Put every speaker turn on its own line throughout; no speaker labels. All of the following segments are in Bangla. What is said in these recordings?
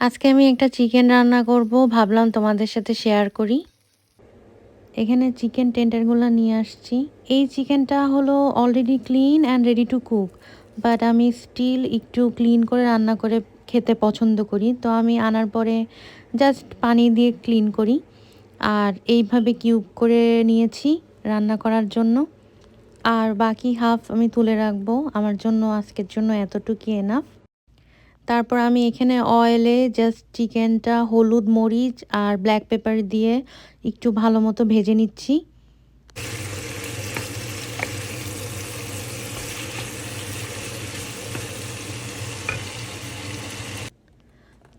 আজকে আমি একটা চিকেন রান্না করব, ভাবলাম তোমাদের সাথে শেয়ার করি। এখানে চিকেন টেন্ডারগুলো নিয়ে আসছি। এই চিকেনটা হলো already clean and ready to cook but আমি স্টিল একটু ক্লিন করে রান্না করে খেতে পছন্দ করি। তো আমি আনার পরে জাস্ট পানি দিয়ে ক্লিন করি, আর এইভাবে কিউব করে নিয়েছি রান্না করার জন্য। আর বাকি হাফ আমি তুলে রাখব, আমার জন্য, আজকের জন্য এতটুকু এনাফ তারপর আমি এখানে অয়েলে জাস্ট চিকেনটা হলুদ মরিচ আর ব্ল্যাক পেপার দিয়ে একটু ভালো মতো ভেজে নিচ্ছি।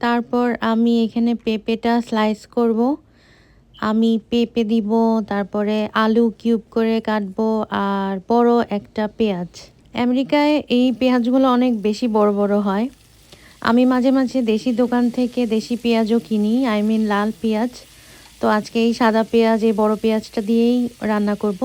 তারপর আমি এখানে পেঁপেটা স্লাইস করব। আমি পেঁপে দিব, তারপরে আলু কিউব করে কাটবো আর বড় একটা পেঁয়াজ। আমেরিকায় এই পেঁয়াজগুলো অনেক বেশি বড় বড় হয়। আমি মাঝে মাঝে দেশি দোকান থেকে দেশি পেঁয়াজও কিনি আই মিন লাল পেঁয়াজ। তো আজকে এই সাদা পেঁয়াজ, এই বড় পেঁয়াজটা দিয়েই রান্না করব।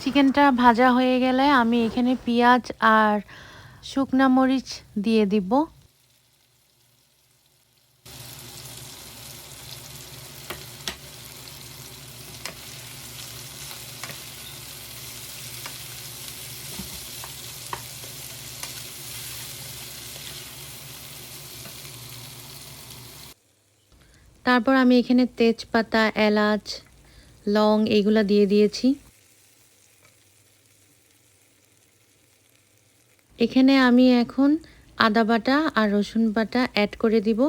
চিকেনটা ভাজা হয়ে গেলে আমি এখানে পেঁয়াজ আর শুকনা মরিচ দিয়ে দিব। তারপর আমি এখানে তেজপাতা, এলাচ, লং এগুলো দিয়ে দিয়েছি। এখানে আমি এখন আদা বাটা আর রসুন বাটা অ্যাড করে দিব।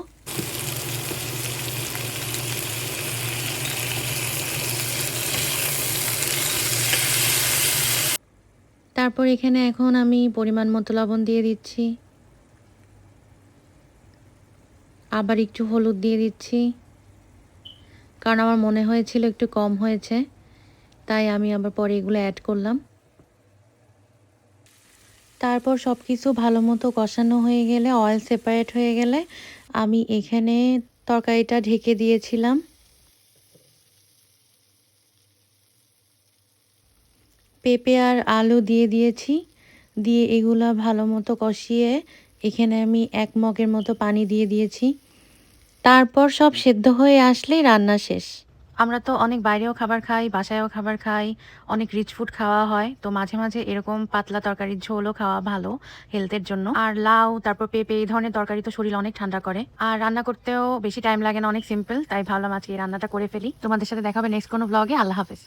তারপর এখানে এখন আমি পরিমাণ মতো লবণ দিয়ে দিচ্ছি। আবার একটু হলুদ দিয়ে দিচ্ছি। কারণ আমার মনে হয়েছিল একটু কম হয়েছে, তাই আমি আবার পরে এগুলো অ্যাড করলাম। তারপর সব কিছু ভালো মতো কষানো হয়ে গেলে অয়েল সেপারেট হয়ে গেলে, আমি এখানে তরকারিটা ঢেকে দিয়েছিলাম। পেঁপে আর আলু দিয়ে দিয়েছি, দিয়ে এগুলো ভালো মতো কষিয়ে এখানে আমি এক মগের মতো পানি দিয়ে দিয়েছি। তারপর সব সেদ্ধ হয়ে আসলেই রান্না শেষ। আমরা তো অনেক বাইরেও খাবার খাই, বাসায়ও খাবার খাই, অনেক রিচ ফুড খাওয়া হয়, তো মাঝে মাঝে এরকম পাতলা তরকারির ঝোলও খাওয়া ভালো হেলথের জন্য। আর লাউ, তারপর পেঁপে, এই ধরনের তরকারি তো শরীর অনেক ঠান্ডা করে। আর রান্না করতেও বেশি টাইম লাগে না, অনেক সিম্পল তাই ভাবলাম আজকে এই রান্নাটা করে ফেলি। তোমাদের সাথে দেখা হবে নেক্সট কোনো ব্লগে আল্লাহ হাফেজ।